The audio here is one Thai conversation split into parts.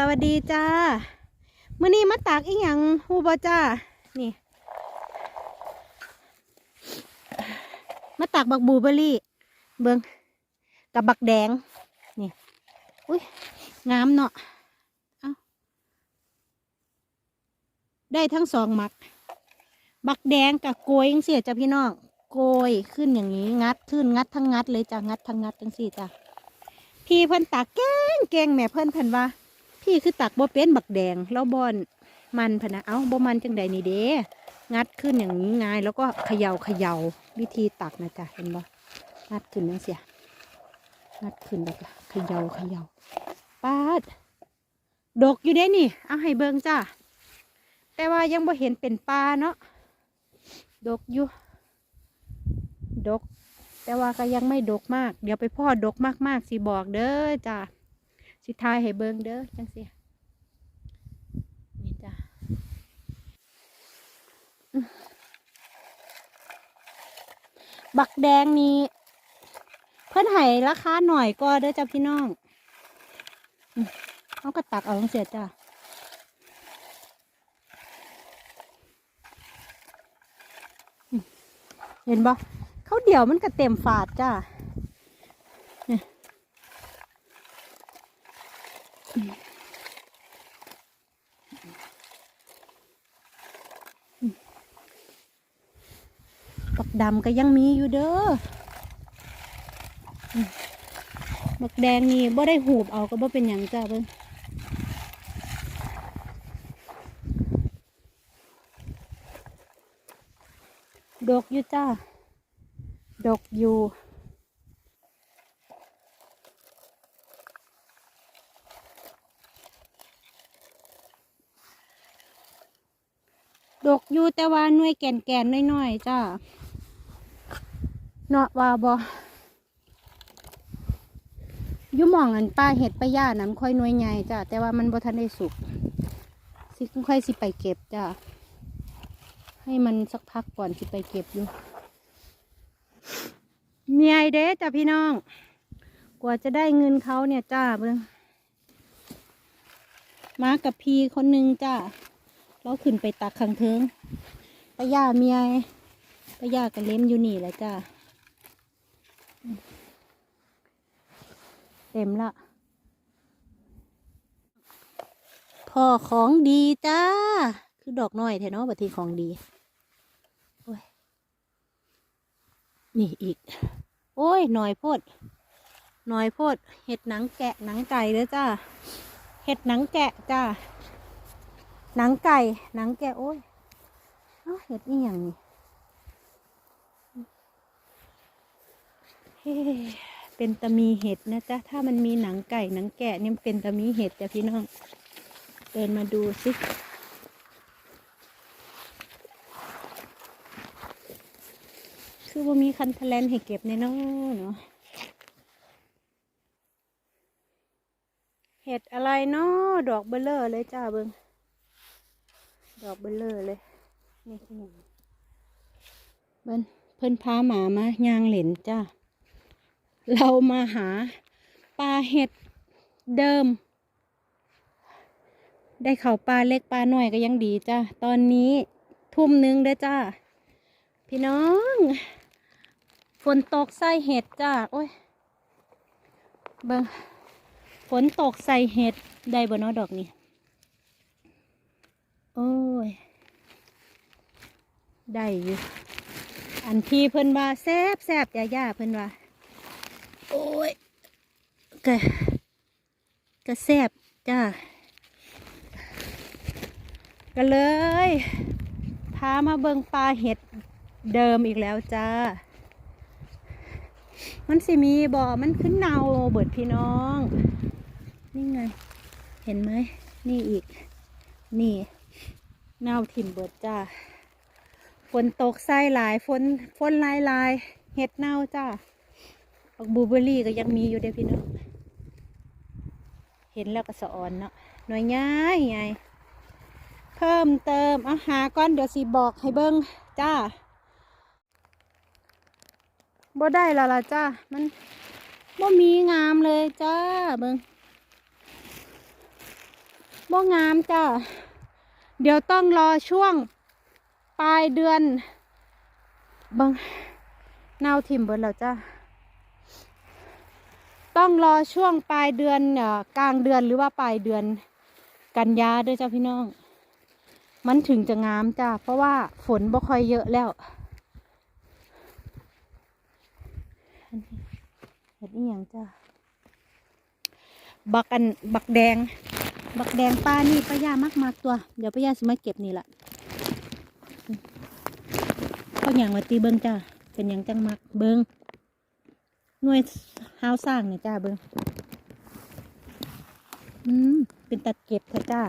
สวัสดีจ้ามื่อนี้มาตากอีหยังฮูบอจ้า นี่ มาตากบักบูเบอรี่ เบิงกับบักแดง นี่ อุ้ยงามเนาะเอาได้ทั้งสองหมัก บักแดงกับโกยยังเสียจ้ะพี่น้อง โกยขึ้นอย่างนี้ งัดขึ้นงัดทั้งงัดเลยจ้ะ งัดทั้งงัดทั้งสี่จ้ะ พี่เพิ่นตักแกงแกงแม่เพิ่นเพิ่นว่า พี่คือตักบ่เป็นบักแดงแล้วบอนมันพะนะเอ้าบ่มันจังใดนี่เด้งัดขึ้นอย่างนี้ง่ายแล้วก็เขย่าเขย่าวิธีตักนะจ๊ะเห็นบ่งัดขึ้นจังเสียงัดขึ้นแล้วก็เขย่าเขย่าปาดดกอยู่เด้นี่เอาให้เบิ่งจ้าแต่ว่ายังบ่เห็นเป็นปลาเนาะดกอยู่ดก แต่ว่าก็ยังไม่ดกมาก เดี๋ยวไปพ่อดกมากๆสิบอกเด้อจ้า สิทายให้เบิ่งเด้อจังสินี่จ้ะบักแดงนี่เพิ่นให้ราคาหน่อยก็เด้อจ้าพี่น้องอื้อเขาก็ตักเอาจังเสียจ้าเห็นบ่เขาเดี่ยวมันก็เต็มฝาดจ้า ดำก็ยังมีอยู่เด้อมบักแดงนี่บ่ได้หูบเอาก็บ่เป็นหยังจ้าเบิ่งดกอยู่จ้า ดกอยู่ ดกอยู่แต่ว่าหน่วยแก่นแก่นน้อยๆจ้า เนาะว่าบอยู่หมองอันป้าเห็ดป้าย่าน้ำค่อยน่วยใหญ่จ้าแต่ว่ามันบ่ทันได้สุก สิค่อยสิไปเก็บจ้าให้มันสักพักก่อนสิไปเก็บอยู่เมียเด้จ้าพี่น้อง กว่าจะได้เงินเขาเนี่ยจ้าเบิ้งมากับพีคนหนึ่งจ้าเราขึ้นไปตักขังเทิงป้าย่าเมียป้าย่าก็เล้มอยู่นี่แหละจ้า ต็มละพ่อของดีจ้า คือดอกน้อยแท้เนาะบัดทีของดีโอ้ยนี่อีก โอ้ยหน่อยโพดหน่อยโพดเห็ดหนังแกะหนังไก่เด้อจ้าเห็ดหนังแกะจ้าหนังไก่หนังแกะโอ้ยเอ้าเห็ดนี่อย่างนี้ เป็นตะมีเห็ดนะจ๊ะ ถ้ามันมีหนังไก่หนังแกะเนี่ยเป็นตะมีเห็ดจ้ะพี่น้อง เดินมาดูสิคือว่ามีคันทะเลนให้เก็บในน้อเนาะเห็ดอะไรเนาะดอกเบลเลอร์เลยจ้าเบิงดอกเบลเลอร์เลยนี่คือเบิ้นเพิ่นพาหมามายางเหลนจ้า เรามาหาปลาเห็ดเดิม ได้เข่าปลาเล็กปลาหน่อยก็ยังดีจ้าตอนนี้ทุ่มหนึงเด้อจ้า พี่น้อง ฝนตกใส่เห็ดจ้า โอ้ย เบิ้งฝนตกใส่เห็ดได้บ่เนาะดอกนี้โอ้ย ได้อยู่ อันที่เพิ่นว่าแซบแซบยาย่าเพิ่นว่า โอ้ยกะกะแซบจ้าก็เลย พามาเบิงปลาเห็ดเดิมอีกแล้วจ้า มันสิมีบ่อมันขึ้นเนาเบิดพี่น้อง นี่ไง เห็นไหม นี่อีก นี่ เน่าถิ่มเบิดจ้า ฝนตกไส้หลาย ฝน ฝนลายลาย เห็ดเน่าจ้า บักบลูเบอร์รี่ก็ยังมีอยู่เด้พี่น้อง เห็นแล้วก็สะอ่อนเนาะหน่วยง่ายไงเพิ่มเติมอาหาก้อนเดี๋ยวสิบอกให้เบิ้งจ้าบ่ได้ละละจ้ามันบ่มีงามเลยจ้าเบิ้งบ่งามจ้าเดี๋ยวต้องรอช่วงปลายเดือนเบังนาวทิมเบิดแล้วจ้า ต้องรอช่วงปลายเดือนกลางเดือนหรือว่าปลายเดือนกันยาด้วยเจ้าพี่น้อง มันถึงจะงามจ้าเพราะว่าฝนบ่ค่อยเยอะแล้วอันนี้เห็ดอีหยังจ้าบักอันบักแดง บักแดงป้านี่ป้ายามากมากตัว เดี๋ยวป้ายาสิมาเก็บนี่แหละเขาอย่างมาตีเบิ้งจ้าเป็นอย่างจังมักเบิ้ง หน่วยห้าวสร้างเนี่ยจ้าเบิ้งอืม เป็นตัดเก็บเถอะจ้า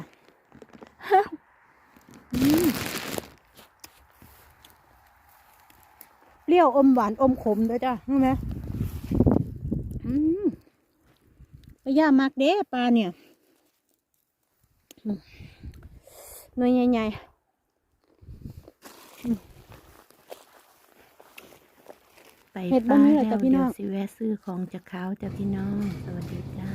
เปรี้ยวอมหวานอมขมด้วยจ้าเห็นไหมอืมป้ายามากเด้ปลาเนี่ยหน่วยใหญ่ๆอืม ไป เฮ็ดบ่ป้ามีแล้เหรอวจ๊ะพี่น้เดี๋ยอวงสิแวะซื้อของจากเขาจ้ะพี่น้อง สวัสดีจ้า